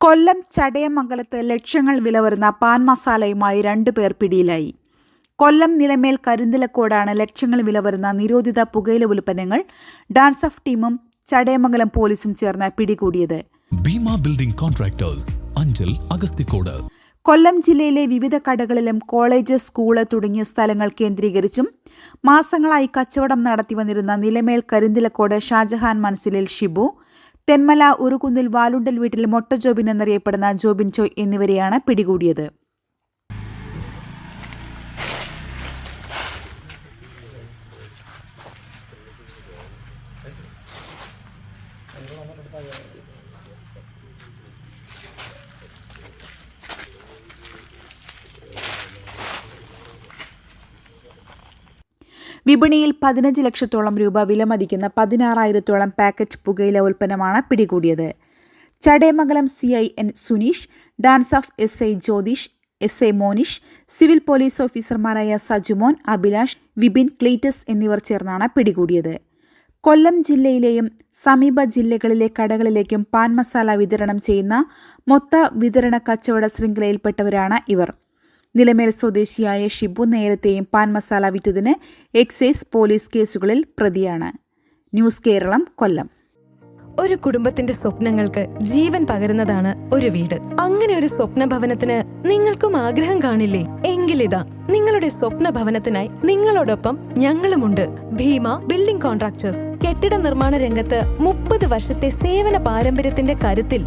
കൊല്ലം ചടയമംഗലത്ത് ലക്ഷങ്ങൾ വില വരുന്ന പാൻ മസാലയുമായി രണ്ടുപേർ പിടിയിലായി. കൊല്ലം നിലമേൽ കരിന്തലക്കോടാണ് ലക്ഷങ്ങൾ വില വരുന്ന നിരോധിത പുകയില ഉൽപ്പന്നങ്ങൾ ഡാൻസ് ഓഫ് ടീമും ചടയമംഗലം പോലീസും ചേർന്ന് പിടികൂടിയത്. ഭീമ ബിൽഡിംഗ് കോൺട്രാക്ടേഴ്സ് അഞ്ചൽ അഗസ്തിക്കോട് കൊല്ലം ജില്ലയിലെ വിവിധ കടകളിലും കോളേജ് സ്കൂൾ തുടങ്ങിയ സ്ഥലങ്ങൾ കേന്ദ്രീകരിച്ചും മാസങ്ങളായി കച്ചവടം നടത്തി വന്നിരുന്ന നിലമേൽ കരിന്തിലക്കോട് ഷാജഹാൻ മനസ്സിലിൽ ഷിബു തെന്മല ഉറുകുന്നിൽ വാലുണ്ടൽ വീട്ടിൽ മൊട്ട ജോബിൻ എന്നറിയപ്പെടുന്ന ജോബിൻ ചോയ് എന്നിവരെയാണ് പിടികൂടിയത്. വിപണിയിൽ പതിനഞ്ച് ലക്ഷത്തോളം രൂപ വിലമതിക്കുന്ന പതിനാറായിരത്തോളം പാക്കറ്റ് പുകയില ഉൽപ്പന്നമാണ് പിടികൂടിയത്. Chadayamangalam C I N Suneesh dance of S I Jyothish S A Monish civil police ഓഫീസർമാരായ സജുമോൻ അഭിലാഷ് വിപിൻ ക്ലീറ്റസ് എന്നിവർ ചേർന്നാണ് പിടികൂടിയത്. കൊല്ലം ജില്ലയിലെയും സമീപ ജില്ലകളിലെ കടകളിലേക്കും പാൻ മസാല വിതരണം ചെയ്യുന്ന മൊത്ത വിതരണ കച്ചവട ശൃംഖലയിൽപ്പെട്ടവരാണ് ഇവർ. നിലമേൽ സ്വദേശിയായ ഷിബു നേരത്തെയും പാൻ മസാല വിറ്റതിന് എക്സൈസ് പോലീസ് കേസുകളിൽ പ്രതിയാണ്. ന്യൂസ് കേരളം കൊല്ലം. ഒരു കുടുംബത്തിന്റെ സ്വപ്നങ്ങൾക്ക് ജീവൻ പകരുന്നതാണ് ഒരു വീട്. അങ്ങനെ ഒരു സ്വപ്ന ഭവനത്തിന് നിങ്ങൾക്കും ആഗ്രഹം കാണില്ലേ? എങ്കിലിതാ നിങ്ങളുടെ സ്വപ്ന ഭവനത്തിനായി നിങ്ങളോടൊപ്പം ഞങ്ങളുമുണ്ട്. Bhima building contractors. കെട്ടിട നിർമ്മാണ രംഗത്ത് മുപ്പത് വർഷത്തെ സേവന പാരമ്പര്യത്തിന്റെ കരുത്തിൽ